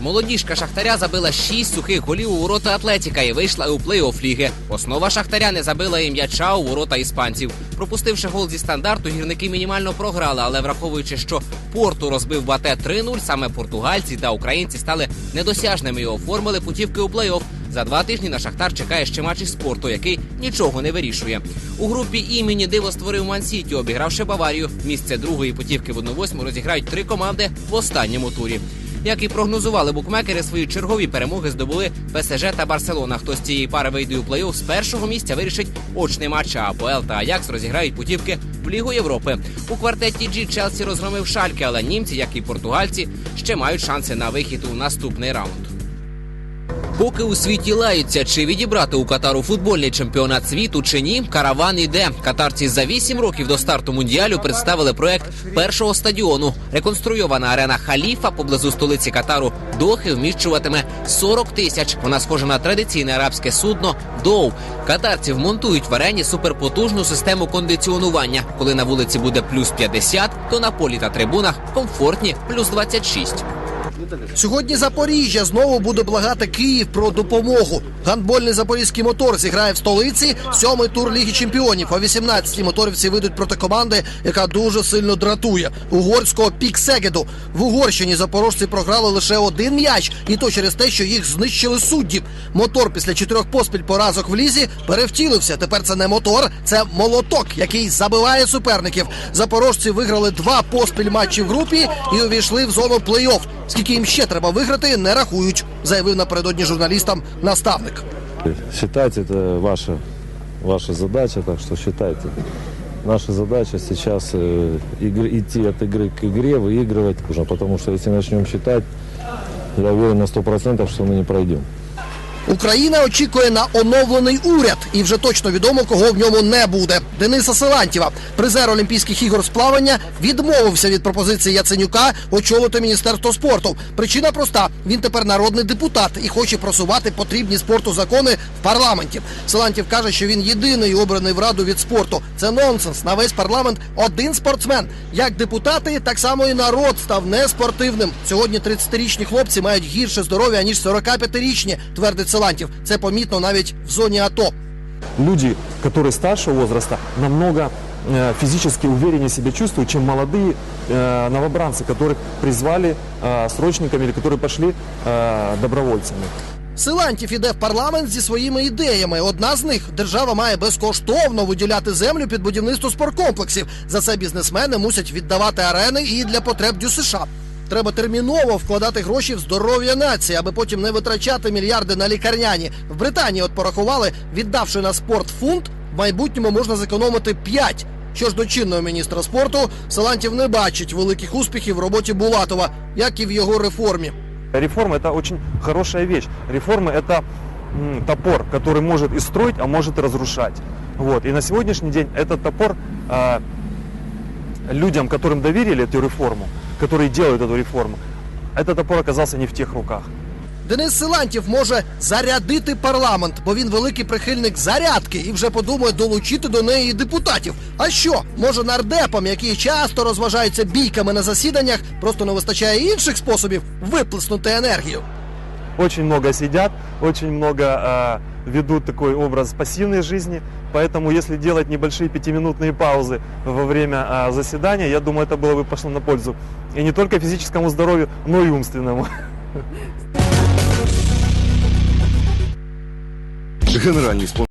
Молодіжка Шахтаря забила 6 сухих голів у ворота Атлетіка і вийшла у плей-офф ліги. Основа Шахтаря не забила і м'яча у ворота іспанців. Пропустивши гол зі стандарту, гірники мінімально програли, але враховуючи, що Порту розбив Бате 3-0, саме португальці та українці стали недосяжними і оформили путівки у плей-офф. За два тижні на Шахтар чекає ще матч із спорту, який нічого не вирішує. У групі імені диво створив Ман-Сіті, обігравши Баварію. Місце другої путівки в 1-8 розіграють три команди в останньому турі. Як і прогнозували букмекери, свої чергові перемоги здобули ПСЖ та Барселона. Хто з цієї пари вийде у плей-офф з першого місця вирішить очний матч. А АПЛ та Аякс розіграють путівки в Лігу Європи. У квартеті Джі Челсі розгромив Шальки, але німці, як і португальці, ще мають шанси на вихід у наступний раунд. Поки у світі лаються, чи відібрати у Катару футбольний чемпіонат світу чи ні, караван іде. Катарці за 8 років до старту мундіалю представили проект першого стадіону. Реконструйована арена Халіфа поблизу столиці Катару Дохи вміщуватиме 40 тисяч. Вона схожа на традиційне арабське судно Доу. Катарці вмонтують в арені суперпотужну систему кондиціонування. Коли на вулиці буде плюс 50, то на полі та трибунах комфортні плюс 26. Сьогодні Запоріжжя знову буде благати Київ про допомогу. Гандбольний запорізький мотор зіграє в столиці сьомий тур Ліги Чемпіонів. О 18-й моторівці вийдуть проти команди, яка дуже сильно дратує угорського Піксегеду. В Угорщині запорожці програли лише один м'яч, і то через те, що їх знищили судді. Мотор після чотирьох поспіль поразок в лізі перевтілився. Тепер це не мотор, це молоток, який забиває суперників. Запорожці виграли два поспіль матчі в групі і увійшли в зону плей-офф. Скільки їм ще треба виграти, не рахують, заявив напередодні журналістам наставник. Считать это ваша, ваша задача, так что считайте. Наша задача сейчас э, игры- идти от игры к игре, выигрывать нужно, потому что если начнем считать, я уверен на 100%, что мы не пройдем. Україна очікує на оновлений уряд, і вже точно відомо, кого в ньому не буде. Дениса Силантєва, призер Олімпійських ігор з плавання, відмовився від пропозиції Яценюка очолити міністерство спорту. Причина проста: він тепер народний депутат і хоче просувати потрібні спорту закони в парламенті. Силантєв каже, що він єдиний обраний в раду від спорту. Це нонсенс. На весь парламент один спортсмен. Як депутати, так само і народ став неспортивним. Сьогодні 30-річні хлопці мають гірше здоров'я ніж 45-річні, твердить Силантєв. Це помітно навіть в зоні АТО. люди, которые старшего возраста, намного э, физически увереннее себя чувствуют, чем молодые э, новобранцы, которых призвали э, срочниками или которые пошли э, добровольцами. Силантів іде в парламент зі своїми ідеями. Одна з них держава має безкоштовно виділяти землю під будівництво спорткомплексів. За це бізнесмени мусять віддавати арени і для потреб ДЮСШ. Треба терміново вкладати гроші в здоров'я нації, аби потім не витрачати мільярди на лікарняні. В Британії от порахували, віддавши на спорт фунт, в майбутньому можна зекономити 5. Що ж до чинного міністра спорту, Силантів не бачить великих успіхів в роботі Булатова, як і в його реформі. Реформа это очень хорошая вещь. Реформа это м, топор, который может и строить, а может и разрушать. Вот. И на сегодняшний день этот топор э, людям, которым доверили эту реформу, которые делают эту реформу, этот топор оказался не в тех руках. Денис Силантів може зарядити парламент, бо він великий прихильник зарядки і вже подумає долучити до неї і депутатів. А що? Може нардепам, які часто розважаються бійками на засіданнях, просто не вистачає інших способів виплеснути енергію. Очень много сидят, очень много э, ведут такой образ пассивной жизни. Поэтому, если делать небольшие пятиминутные паузы во время э, заседания, я думаю, это было бы пошло на пользу и не только физическому здоровью, но и умственному. Генеральний спонсор